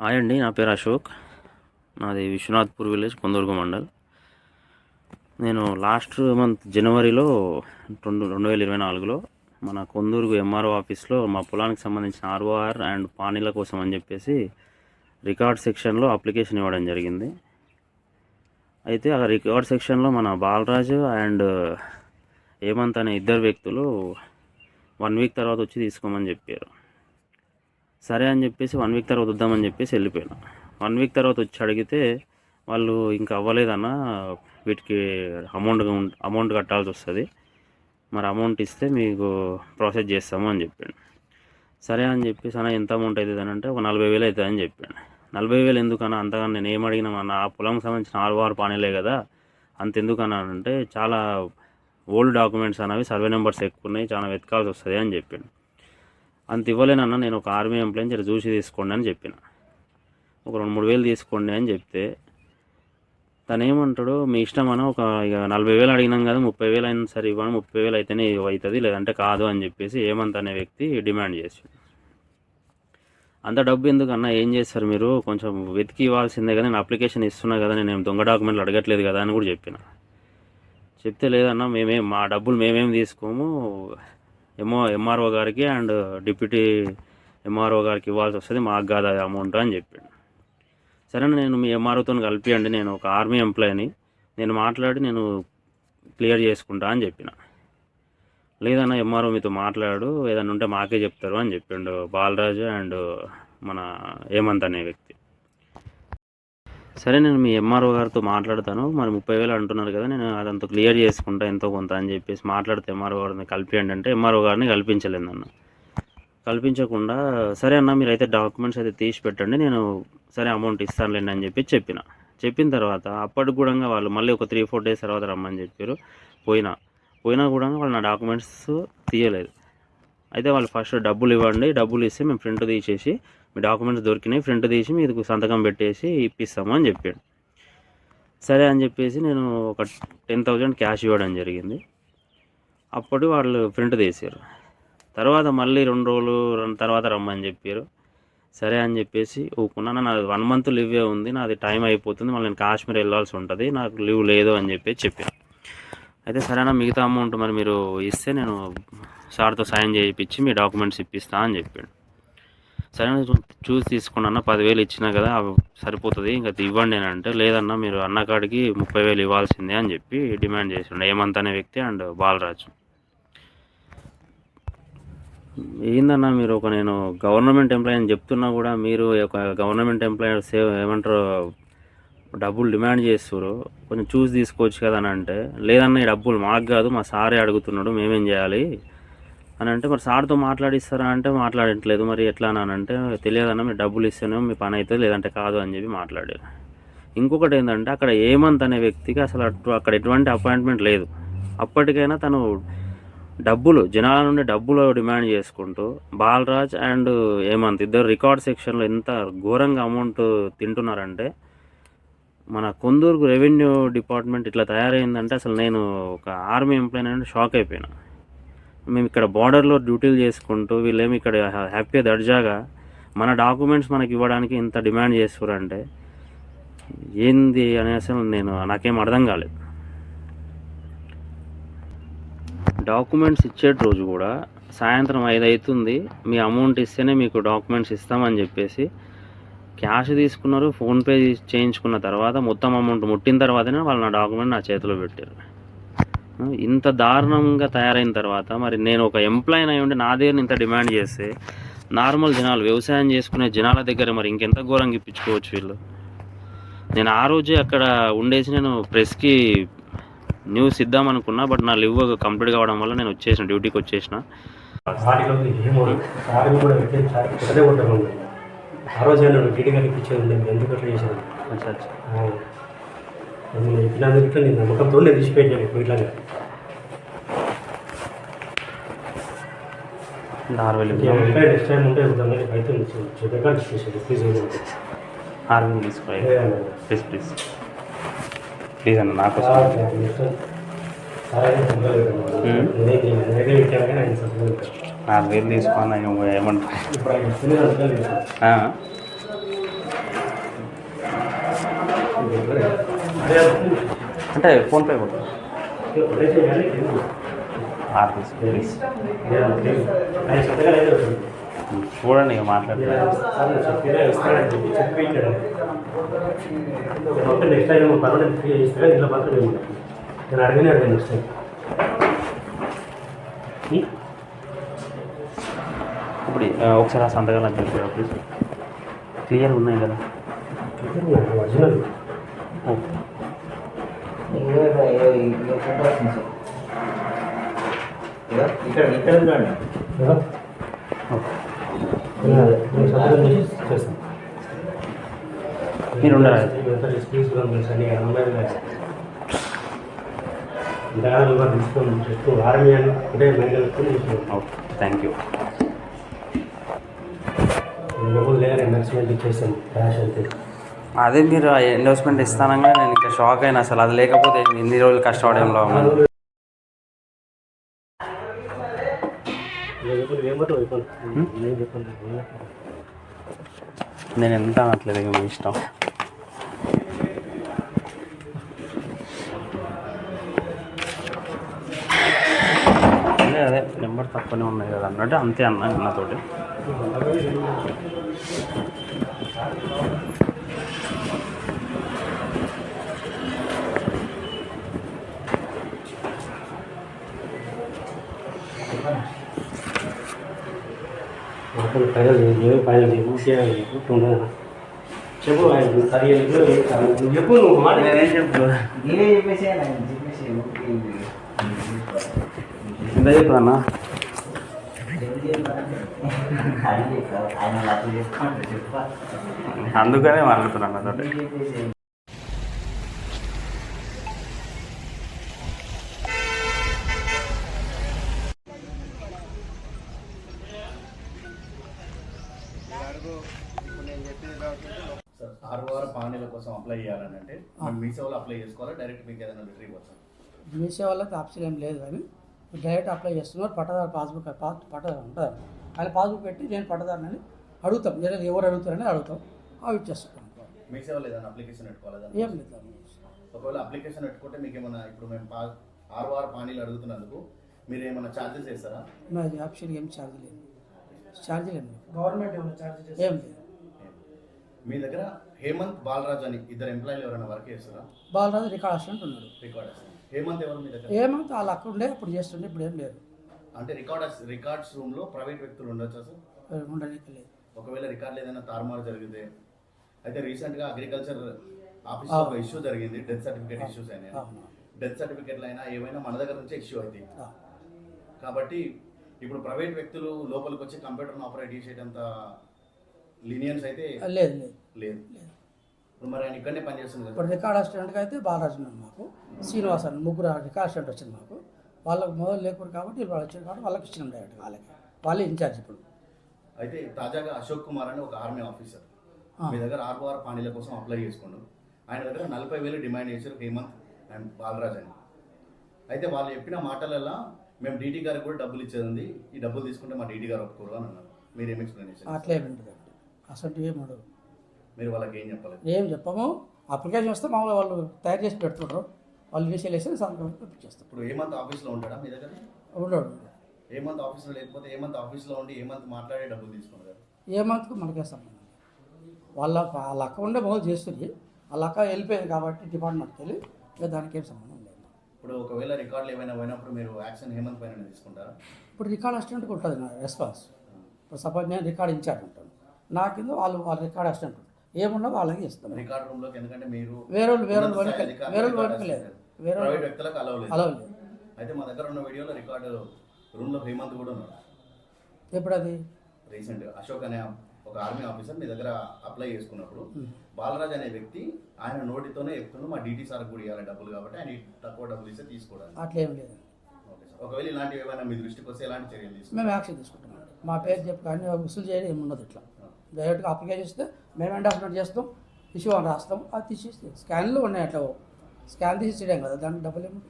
Hi అండి నా పేరు అశోక్. నాది విశ్వనాథ్పూర్ విలేజ్ కొందర్గు మండల్. నేను లాస్ట్ మంత్ జనవరిలో రెండు రెండు వేల ఇరవై నాలుగులో మన కొందూరుగు ఎంఆర్ఓ ఆఫీస్లో మా పొలానికి సంబంధించిన ఆర్ఓఆర్ అండ్ పానీల కోసం అని చెప్పేసి రికార్డ్ సెక్షన్లో అప్లికేషన్ ఇవ్వడం జరిగింది. అయితే ఆ రికార్డ్ సెక్షన్లో మన బాలరాజు అండ్ హేమంత్ అనే ఇద్దరు వ్యక్తులు వన్ వీక్ తర్వాత వచ్చి తీసుకోమని చెప్పారు. సరే అని చెప్పేసి వన్ వీక్ తర్వాత వద్దామని చెప్పేసి వెళ్ళిపోయాను. వన్ వీక్ తర్వాత వచ్చి అడిగితే వాళ్ళు ఇంకా అవ్వలేదన్న వీటికి అమౌంట్ అమౌంట్ కట్టాల్సి వస్తుంది. మరి అమౌంట్ ఇస్తే మీకు ప్రాసెస్ చేస్తాము అని చెప్పాను. సరే అని చెప్పేసి అన్న ఎంత అమౌంట్ అవుతుంది అని అంటే ఒక నలభై వేలు అవుతుంది అని చెప్పాను. నలభై వేలు ఎందుకన్నా అంతగా నేను ఏం అడిగినా అన్న ఆ పొలంకి సంబంధించిన ఆరు ఆరు పానీలే కదా అంత ఎందుకన్నా అంటే చాలా ఓల్డ్ డాక్యుమెంట్స్ అనేవి సర్వే నెంబర్స్ ఎక్కువ ఉన్నాయి చాలా వెతకాల్సి వస్తుంది అని చెప్పాను. అంత ఇవ్వలేనన్న నేను ఒక ఆర్మీ ఎంప్లాయ్ జర చూసి తీసుకోండి అని చెప్పిన. ఒక రెండు మూడు వేలు తీసుకోండి అని చెప్తే తను ఏమంటాడు మీ ఇష్టం అని ఒక ఇక నలభై వేలు అడిగినాం కదా ముప్పై వేలు అయినా సరే ఇవ్వను ముప్పై వేలు అయితేనే అవుతుంది లేదంటే కాదు అని చెప్పేసి ఏమంత అనే వ్యక్తి డిమాండ్ చేసి అంత డబ్బు ఎందుకు అన్న ఏం చేస్తారు మీరు? కొంచెం వెతికి ఇవ్వాల్సిందే కదా నేను అప్లికేషన్ ఇస్తున్నా కదా నేను దొంగ డాక్యుమెంట్లు అడగట్లేదు కదా అని కూడా చెప్పిన. చెప్తే లేదన్నా మేమేం మా డబ్బులు మేమేం తీసుకోము ఎంఓ ఎంఆర్ఓ గారికి అండ్ డిప్యూటీ ఎంఆర్ఓ గారికి ఇవ్వాల్సి వస్తుంది. మాకు కాదు అది అమౌంట్ అని చెప్పాడు. సరే నేను మీ ఎంఆర్ఓతో కలిపియండి. నేను ఒక ఆర్మీ ఎంప్లాయీని నేను మాట్లాడి నేను క్లియర్ చేసుకుంటా అని చెప్పిన. లేదన్నా ఎంఆర్ఓ మీతో మాట్లాడు. ఏదన్నా ఉంటే మాకే చెప్తారు అని చెప్పిండు బాలరాజు అండ్ మన హేమంత్ అనే వ్యక్తి. సరే నేను మీ ఎంఆర్ఓ గారితో మాట్లాడతాను. మరి ముప్పై వేలు అంటున్నారు కదా నేను అదంతా క్లియర్ చేసుకుంటా ఎంతో కొంత అని చెప్పేసి మాట్లాడితే ఎంఆర్ఓ గారిని కలిపియండి అంటే ఎంఆర్ఓ గారిని కల్పించలేదు నన్ను. కల్పించకుండా సరే అన్న మీరు అయితే డాక్యుమెంట్స్ అయితే తీసి పెట్టండి నేను సరే అమౌంట్ ఇస్తానులేండి అని చెప్పి చెప్పిన. చెప్పిన తర్వాత అప్పటికి కూడా వాళ్ళు మళ్ళీ ఒక త్రీ ఫోర్ డేస్ తర్వాత రమ్మని చెప్పారు. పోయినా పోయినా కూడా వాళ్ళు నా డాక్యుమెంట్స్ తీయలేదు. అయితే వాళ్ళు ఫస్ట్ డబ్బులు ఇవ్వండి డబ్బులు ఇస్తే మేము ప్రింట్ తీసేసి మీ డాక్యుమెంట్స్ దొరికినాయి ప్రింట్ తీసి మీకు సంతకం పెట్టేసి ఇప్పిస్తాము అని చెప్పాడు. సరే అని చెప్పేసి నేను ఒక టెన్ థౌజండ్ క్యాష్ ఇవ్వడం జరిగింది. అప్పుడు వాళ్ళు ప్రింట్ తీసారు తర్వాత మళ్ళీ రెండు రోజులు రెండు తర్వాత రమ్మని చెప్పారు. సరే అని చెప్పేసి ఊకున్నా నాది వన్ మంత్ లీవే ఉంది నాది టైం అయిపోతుంది మళ్ళీ నేను కాశ్మీర్ వెళ్ళాల్సి ఉంటుంది నాకు లీవ్ లేదు అని చెప్పేసి చెప్పాను అయితే సరేనా మిగతా అమౌంట్ మరి మీరు ఇస్తే నేను సార్తో సైన్ చేయించి మీ డాక్యుమెంట్స్ ఇప్పిస్తా అని చెప్పాడు. సరే చూసి తీసుకున్నా పదివేలు ఇచ్చినా కదా సరిపోతుంది. ఇంకా ఇవ్వండి అని అంటే లేదన్నా మీరు అన్నకాడికి ముప్పై వేలు ఇవ్వాల్సిందే అని చెప్పి డిమాండ్ చేసిండు హేమంత్ అనే వ్యక్తి అండ్ బాలరాజు. ఏందన్నా మీరు ఒక నేను గవర్నమెంట్ ఎంప్లాయీ అని చెప్తున్నా కూడా మీరు ఒక గవర్నమెంట్ ఎంప్లాయీ సేవ్ ఏమంటారు డబ్బులు డిమాండ్ చేస్తారు కొంచెం చూసి తీసుకోవచ్చు కదా అని అంటే లేదన్నా ఈ డబ్బులు మాకు కాదు మా సారే అడుగుతున్నాడు మేమేం చేయాలి? అని అంటే మరి సార్తో మాట్లాడిస్తారా అంటే మాట్లాడట్లేదు. మరి ఎట్లా అని అంటే తెలియదన్నా మీరు డబ్బులు ఇస్తేనే మీ పని అవుతుంది లేదంటే కాదు అని చెప్పి మాట్లాడారు. ఇంకొకటి ఏంటంటే అక్కడ ఏమంత్ అనే వ్యక్తికి అసలు అటు అక్కడ ఎటువంటి అపాయింట్మెంట్ లేదు. అప్పటికైనా తను డబ్బులు జనాల నుండి డబ్బులు డిమాండ్ చేసుకుంటూ బాలరాజ్ అండ్ హేమంత్ ఇద్దరు రికార్డ్ సెక్షన్లో ఎంత ఘోరంగా అమౌంట్ తింటున్నారంటే మన కొందూరుకు రెవెన్యూ డిపార్ట్మెంట్ ఇట్లా తయారైందంటే అసలు నేను ఒక ఆర్మీ ఎంప్లాయీ అంటే షాక్ అయిపోయినా. మేము ఇక్కడ బార్డర్లో డ్యూటీలు చేసుకుంటూ వీళ్ళేమి ఇక్కడ హ్యాపీగా దర్జాగా మన డాక్యుమెంట్స్ మనకి ఇవ్వడానికి ఇంత డిమాండ్ చేస్తారంటే ఏంది అనే అసలు నేను నాకేం అర్థం కాలేదు. డాక్యుమెంట్స్ ఇచ్చే రోజు కూడా సాయంత్రం ఐదు అవుతుంది మీ అమౌంట్ ఇస్తేనే మీకు డాక్యుమెంట్స్ ఇస్తామని చెప్పేసి క్యాష్ తీసుకున్నారు ఫోన్పే చేయించుకున్న తర్వాత మొత్తం అమౌంట్ ముట్టిన తర్వాతనే వాళ్ళు నా డాక్యుమెంట్ నా చేతిలో పెట్టారు. ఇంత దారుణంగా తయారైన తర్వాత మరి నేను ఒక ఎంప్లాయీ అయి ఉండి నా దగ్గర ఇంత డిమాండ్ చేస్తే నార్మల్ జనాలు వ్యవసాయం చేసుకునే జనాల దగ్గర మరి ఇంకెంత ఘోరంగా ఇప్పించుకోవచ్చు వీళ్ళు? నేను ఆ రోజే అక్కడ ఉండేసి నేను ప్రెస్కి న్యూస్ ఇద్దాం అనుకున్నా బట్ నా లివ్ కంప్లీట్ కావడం వల్ల నేను వచ్చేసిన డ్యూటీకి వచ్చేసిన. ఆ రోజు ఎందుకు అట్లా చేశాను అచ్చా అచ్చా నేను ఇట్లా ఇట్లా నేను నమ్మకంతో నేను తీసిపోయాను ఇప్పుడు ఇట్లాగా? ఆరు వేలు నెక్స్ట్ టైం ఉంటే అయితే చేసేది ప్లీజ్ ఆరు వేలు తీసుకోవాలి ప్లీజ్ ప్లీజ్ ప్లీజ్ అన్న నాకు నాలుగు వేలు తీసుకున్నా ఏమంటారు? ఇప్పుడు అంటే ఫోన్పే కూడా చూడండి ఇక మాట్లాడితే నెక్స్ట్ నేను అడిగిన అడిగాను నెక్స్ట్ టైం ఇప్పుడు ఒకసారి ఆ సంతకాలు అని చెప్పారు ప్లీజ్ క్లియర్ ఉన్నాయి కదా. ఒరిజినల్ ఇక్కడ ఇక్కడ చూడండి ఓకే. చేసి మీరు ఉండరా? కూడా తీసుకొని ఓకే థ్యాంక్ యూ డబ్బులు లేదని ఎమర్స్మెంట్ ఇచ్చేసాను క్యాష్ అంతే అదే మీరు ఎండోస్మెంట్ ఇస్తానగా నేను ఇంకా షాక్ అయినా అసలు. అది లేకపోతే ఇన్ని రోజులు కష్టపడంలో ఉన్నాను. నేను ఎంత అనట్లేదు ఇక మీ ఇష్టం. అదే అదే నెంబర్ తక్కువనే ఉన్నాయి కదా అన్నట్టు అంతే అన్న నాతోటి మాకు ఏమి ఫైనల్ చెప్పు ఉండదు చెప్పు ఆయన సరి నువ్వు చెప్పు నువ్వు మాట నేనేం చెప్తా నేనే చెప్పేసి చెప్పేసి ఎంత చెప్తానా ఆయన లక్ష చేసుకోండి చెప్ప. అందుకనే మాట్లాడుతున్నాను నాతోటి అప్లై చేయాలని అంటే మీ సేవలో అప్లై చేసుకోవాలా? డైరెక్ట్ మీకు ఏదైనా రిట్రీవ్ వచ్చా మీ సేవలకు ఆప్షన్ ఏం లేదు కానీ డైరెక్ట్ అప్లై చేస్తున్నారు పట్టదారు పాస్బుక్ పాస్ పట్టదారు ఉంటుంది ఆయన పాస్బుక్ పెట్టి నేను పట్టదారుని అడుగుతాం. లేదా ఎవరు అడుగుతారని అడుగుతాం. అవి ఇచ్చేస్తాం. మీ సేవలో ఏదైనా అప్లికేషన్ పెట్టుకోవాలా ఏం లేదు ఒకవేళ అప్లికేషన్ పెట్టుకుంటే మీకు ఏమైనా ఇప్పుడు మేము పా ఆర్ఓఆర్ పానీలు అడుగుతున్నందుకు మీరు ఏమైనా ఛార్జెస్ వేస్తారా మాది ఆప్షన్ ఏం ఛార్జ్ లేదు. ఛార్జ్ లేదు. గవర్నమెంట్ ఏమైనా ఛార్జ్ ఏం లేదు. మీ దగ్గర హేమంత్ బాలరాజ్ అని ఇద్దరు ఎంప్లాయీలు ఎవరైనా వర్క్ చేస్తారా? బాలరాజు రికార్డ్ అసిస్టెంట్ ఉన్నాడు రికార్డర్స్ హేమంత్ ఎవరు మీ దగ్గర? ఏమంటే వాళ్ళు అక్కడ ఉండే అప్పుడు చేస్తుండే ఇప్పుడు ఏం లేదు. అంటే రికార్డర్స్ రికార్డ్స్ రూమ్లో ప్రైవేట్ వ్యక్తులు ఉండొచ్చా సార్? ఉండడానికి లేదు ఒకవేళ రికార్డులు ఏదైనా తారుమారు జరిగితే అయితే రీసెంట్గా అగ్రికల్చర్ ఆఫీస్ ఒక ఇష్యూ జరిగింది డెత్ సర్టిఫికేట్ ఇష్యూస్ అవును. డెత్ సర్టిఫికేట్లు అయినా ఏమైనా మన దగ్గర నుంచే ఇష్యూ అవుతాయి ఆ. కాబట్టి ఇప్పుడు ప్రైవేట్ వ్యక్తులు లోపలికి వచ్చి కంప్యూటర్ను ఆపరేట్ చేసేటంత లీనియన్స్ అయితే లేదు లేదు. లేదు. మరి ఆయన ఇక్కడనే పనిచేస్తుంది ఇప్పుడు రికార్డ్ అసిస్టెంట్కి అయితే బాలరాజు ఉన్నాడు మాకు శ్రీనివాస్ అని ముగ్గురు రికార్డ్ అసిస్టెంట్ వచ్చింది మాకు. వాళ్ళకు మొదలు లేకుండా కాబట్టి వాళ్ళు వచ్చారు కాబట్టి వాళ్ళకి ఇచ్చినాం డైరెక్ట్ వాళ్ళకి. వాళ్ళే ఇన్ఛార్జ్ ఇప్పుడు. అయితే తాజాగా అశోక్ కుమార్ అని ఒక ఆర్మీ ఆఫీసర్ మీ దగ్గర ఆర్ఓఆర్ పానీల కోసం అప్లై చేసుకున్నాం ఆయన దగ్గర నలభై వేలు డిమాండ్ చేశారు హేమంత్ అండ్ బాలరాజ్ అని అయితే వాళ్ళు చెప్పిన మాటలలో మేము డీటీ గారికి కూడా డబ్బులు ఇచ్చేది ఈ డబ్బులు తీసుకుంటే మా డీటీ గారు ఒప్పుకోరు అని అన్నారు. మీరు ఏం ఎక్స్ప్లెనేషన్ అట్లే ఉంటుంది అసలు ఏం ఉండదు. మీరు వాళ్ళకి ఏం చెప్పాలి ఏం చెప్పము. అప్లికేషన్ వస్తే మామూలుగా వాళ్ళు తయారు చేసి పెడుతుంటారు వాళ్ళు ఇనిషియల్ వేసి సంతకం పంపించేస్తారు. ఇప్పుడు ఏమంత్ ఆఫీస్లో ఉంటాడా మీ దగ్గర? ఉండడు. ఏమంత్ ఆఫీస్లో లేకపోతే ఏమంత్ ఆఫీస్లో ఉండి ఏమంత్ మాట్లాడే డబ్బులు తీసుకున్నారు ఏ మంత్కు మనకే సంబంధం. వాళ్ళ వాళ్ళ అక్క ఉండే మొదలు చేస్తుంది. వాళ్ళ అక్క వెళ్ళిపోయింది కాబట్టి డిపార్ట్మెంట్కి వెళ్ళి ఇక దానికి ఏం సంబంధం లేదు. ఇప్పుడు ఒకవేళ రికార్డులు ఏమైనా పోయినప్పుడు మీరు యాక్షన్ హేమంత్ పైన తీసుకుంటారా? ఇప్పుడు రికార్డ్ అసిస్టెంట్కి ఉంటుంది నా రెస్పాన్స్ ఇప్పుడు సపోజ్ నేను రికార్డ్ ఇన్ఛార్జ్ ఉంటాను. నా కింద వాళ్ళు వాళ్ళ రికార్డ్ అసిస్టెంట్ ఏమున్నా వాళ్ళకి ఇస్తాను. రికార్డ్ రూమ్లోకి ఎందుకంటే మీరు వేరే వాళ్ళు వేరే వాళ్ళు వేరే వాళ్ళు లేదు. వేరే వ్యక్తులకు అలవ్ లేదు. అలా లేదు. అయితే మా దగ్గర ఉన్న వీడియోలో రికార్డు రూమ్లో హేమంత్ కూడా ఉన్నాడు. ఎప్పుడు అది రీసెంట్ అశోక్ అనే ఒక ఆర్మీ ఆఫీసర్ మీ దగ్గర అప్లై చేసుకున్నప్పుడు బాలరాజ్ అనే వ్యక్తి ఆయన నోటితోనే చెప్తున్నాడు మా డీటీ సార్ కూడా ఇవ్వాలి డబ్బులు కాబట్టి ఆయన తక్కువ డబ్బులు ఇస్తే తీసుకోవడానికి. అట్లా ఏం లేదు. Okay sir. ఒకవేళ ఇలాంటివి ఏమైనా మీ దృష్టికి వస్తే ఎలాంటి చర్యలు తీసుకుంటారు? మేము యాక్షన్ తీసుకుంటాం. మా పేరు చెప్పి కానీ వసూలు చేయడం ఏమి ఉండదు ఇట్లా. డైరెక్ట్గా అప్లికేషన్ ఇస్తే మేము ఎండాస్మెంట్ చేస్తాం ఇష్యూ అని రాస్తాం అది తీసేస్తే. స్కాన్లు ఉన్నాయి అట్లా స్కాన్ తీసి చేయడం కదా దానికి డబ్బులు ఏమి